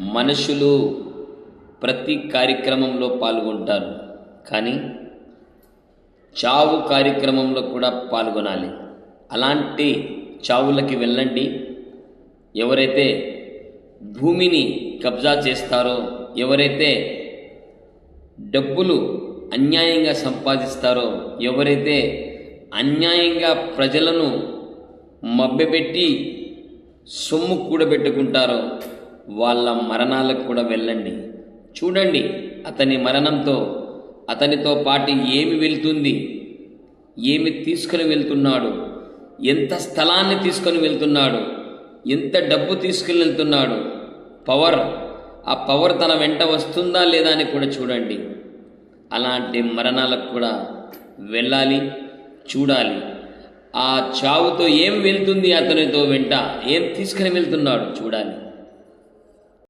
మనుషులు ప్రతి కార్యక్రమంలో పాల్గొంటారు. కానీ చావు కార్యక్రమంలో కూడా పాల్గొనాలి. అలాంటి చావులకి వెళ్ళండి. ఎవరైతే భూమిని కబ్జా చేస్తారో ఎవరైతే డబ్బులు అన్యాయంగా సంపాదిస్తారో ఎవరైతే అన్యాయంగా ప్రజలను మభ్యపెట్టి సొమ్ము కూడబెట్టుకుంటారో వాళ్ళ మరణాలకు కూడా వెళ్ళండి. చూడండి అతని మరణంతో అతనితో పాటు ఏమి వెళ్తుంది ఏమి తీసుకొని వెళ్తున్నాడు ఎంత స్థలాన్ని తీసుకొని వెళ్తున్నాడు ఎంత డబ్బు తీసుకుని వెళ్తున్నాడు పవర్ ఆ పవర్ తన వెంట వస్తుందా లేదా అని కూడా చూడండి. అలాంటి మరణాలకు కూడా వెళ్ళాలి చూడాలి. ఆ చావుతో ఏం వెళ్తుంది అతనితో వెంట ఏం తీసుకుని వెళ్తున్నాడు చూడాలి.